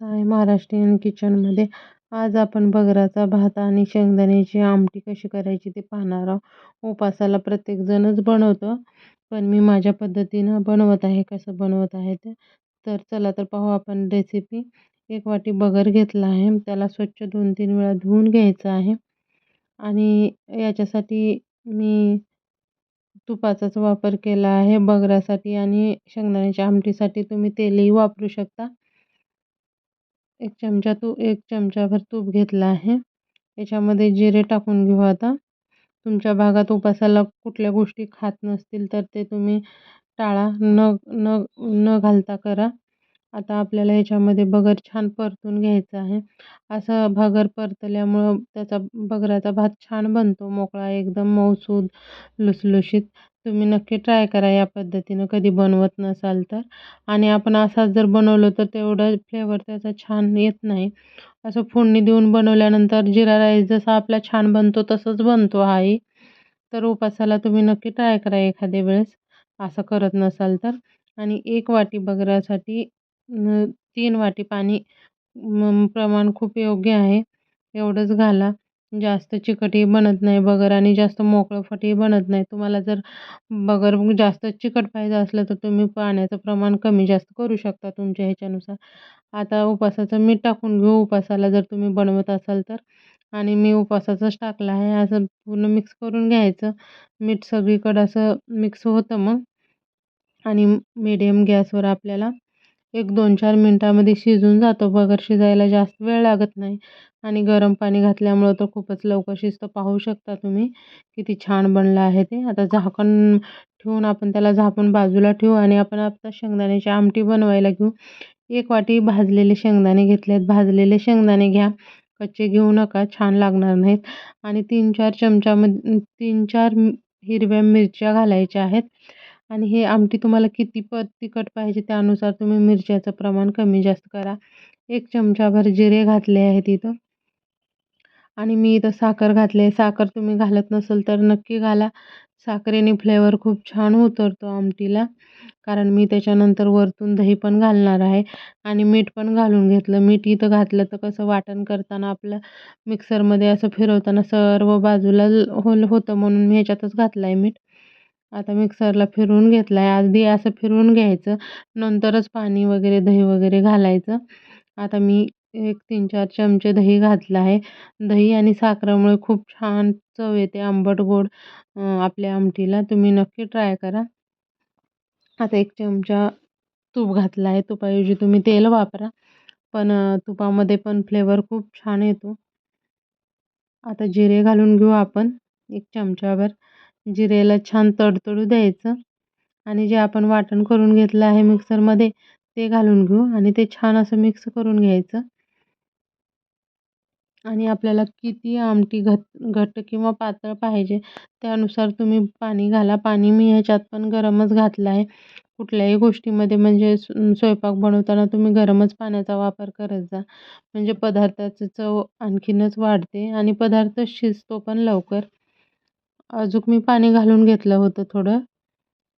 आहे. महाराष्ट्रीयन किचनमध्ये आज आपण बगराचा भात आणि शेंगदाण्याची आमटी कशी करायची ते पाहणार आहोत. उपासाला प्रत्येकजणच बनवतं पण मी माझ्या पद्धतीनं बनवत आहे कसं बनवत आहे ते. तर चला तर पाहू आपण रेसिपी एक वाटी बगर घेतला आहे. त्याला स्वच्छ दोन तीन वेळा धुवून घ्यायचं आहे. आणि याच्यासाठी मी तुपाचाच वापर केला आहे. बगरासाठी आणि शेंगदाण्याच्या आमटीसाठी तुम्ही तेलही वापरू शकता. एक चमचा तू एक चमचाभर तूप घेतला आहे. याच्यामध्ये जिरे टाकून घेऊ आता. तुमच्या भागात उपासाला कुठल्या गोष्टी खात नसतील तर ते तुम्ही टाळा. न न न घालता करा. आता आपल्याला ह्याच्यामध्ये बगर छान परतून घ्यायचं आहे. असं भगर परतल्यामुळं त्याचा बगराचा भात छान बनतो मोकळा एकदम मऊसूद लुसलुशीत. तुम्ही नक्की ट्राय करा या पद्धतीनं कधी बनवत नसाल तर. आणि आपण असाच जर बनवलं तर तेवढं फ्लेवर त्याचा छान येत नाही. असं फोडणी देऊन बनवल्यानंतर जिरा राईस जसा आपला छान बनतो तसंच बनतो हाही. तर उपासाला तुम्ही नक्की ट्राय करा एखाद्या वेळेस असं करत नसाल तर. आणि एक वाटी बगरासाठी तीन वाटी पाणी प्रमाण खूप योग्य आहे. एवढंच घाला. जास्त चिकटही बनत नाही बगर आणि जास्त मोकळंफटही बनत नाही. तुम्हाला जर बगर जास्त चिकट पाहिजे असलं तर तुम्ही पाण्याचं प्रमाण कमी जास्त करू शकता तुमच्या ह्याच्यानुसार. आता उपासाचं मीठ टाकून घेऊ. उपासाला जर तुम्ही बनवत असाल तर. आणि मी उपासाचंच टाकलं आहे. असं पूर्ण मिक्स करून घ्यायचं. मीठ सगळीकडं असं मिक्स होतं मग. आणि मीडियम गॅसवर आपल्याला एक दोन चार मिनटामध्ये शिजून जातो. बगर शिजायला जास्त वेळ लागत नाही. आणि गरम पाणी घातल्यामुळं तर खूपच लवकर शिजतं पाहू शकता तुम्ही किती छान बनलं आहे ते. आता झाकण ठेवून आपण त्याला झाकून बाजूला ठेवू आणि आपण आता शेंगदाण्याची आमटी बनवायला घेऊ. एक वाटी भाजलेले शेंगदाणे घेतलेत. भाजलेले शेंगदाणे घ्या. कच्चे घेऊ नका. छान लागणार नाहीत. आणि तीन चार चमच्यामध्ये तीन चार हिरव्या मिरच्या घालायच्या आहेत. आणि हे आमटी तुम्हाला किती प तिखट पाहिजे त्यानुसार तुम्ही मिरच्याचं प्रमाण कमी जास्त करा. एक चमचाभर जिरे घातले आहेत इथं आणि मी इथं साखर घातली आहे. साखर तुम्ही घालत नसेल तर नक्की घाला. साखरेने फ्लेवर खूप छान उतरतो आमटीला. कारण मी त्याच्यानंतर वरतून दही पण घालणार आहे. आणि मीठ पण घालून घेतलं. मीठ इथं घातलं तर कसं वाटण करताना आपलं मिक्सरमध्ये असं फिरवताना सर्व बाजूला होल होतं म्हणून मी ह्याच्यातच घातलं आहे मीठ. आता मिक्सरला फिरवून घेतला आहे आधी असं फिरवून घ्यायचं. नंतरच पाणी वगैरे दही वगैरे घालायचं. आता मी एक तीन चार चमचे दही घातलं आहे. दही आणि साखरेमुळे खूप छान चव येते. आंबट गोड आपल्या आमटीला. तुम्ही नक्की ट्राय करा. आता एक चमचा तूप घातला आहे. तुपाऐवजी तुम्ही तेल वापरा. पण तुपामध्ये पण फ्लेवर खूप छान येतो. आता जिरे घालून घेऊ आपण. एक चमचाभर. जिरेला छान तडतडू द्यायचं. आणि जे आपण वाटण करून घेतलं आहे मिक्सरमध्ये ते घालून घेऊ आणि ते छान असं मिक्स करून घ्यायचं. आणि आपल्याला किती आमटी घट घट्ट किंवा पातळ पाहिजे त्यानुसार तुम्ही पाणी घाला. पाणी मी ह्याच्यात पण गरमच घातलं आहे. कुठल्याही गोष्टीमध्ये म्हणजे स्वयंपाक बनवताना तुम्ही गरमच पाण्याचा वापर करत जा. म्हणजे पदार्थाची चव आणखीनच वाढते आणि पदार्थ शिजतो पण लवकर. अजून मी पाणी घालून घेतलं होतं थोडं.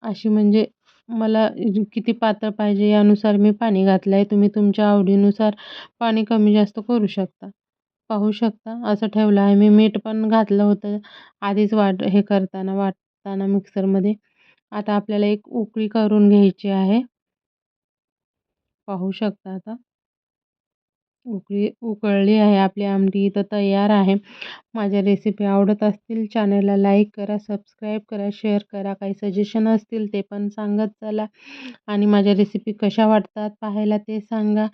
अशी म्हणजे मला किती पातळ पाहिजे यानुसार मी पाणी घातलं आहे तुम्ही तुमच्या आवडीनुसार पाणी कमी जास्त करू शकता. पाहू शकता. असं ठेवलं आहे मी. मीठ पण घातलं होतं. आधीच वाट हे करताना वाटताना मिक्सरमध्ये. आता आपल्याला एक उकळी करून घ्यायची आहे. पाहू शकता आता. उकळी उकळली आहे आपली आमटी इथं तयार आहे. माझ्या रेसिपी आवडत असतील चॅनलला लाईक करा सबस्क्राईब करा शेअर करा. काही सजेशन असतील ते पण सांगत चला. आणि माझ्या रेसिपी कशा वाटतात पाहायला ते सांगा.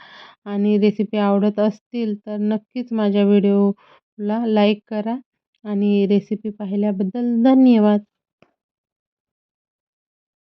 आणि रेसिपी आवडत असतील तर नक्कीच माझ्या व्हिडिओला लाईक करा. आणि रेसिपी पाहिल्याबद्दल धन्यवाद.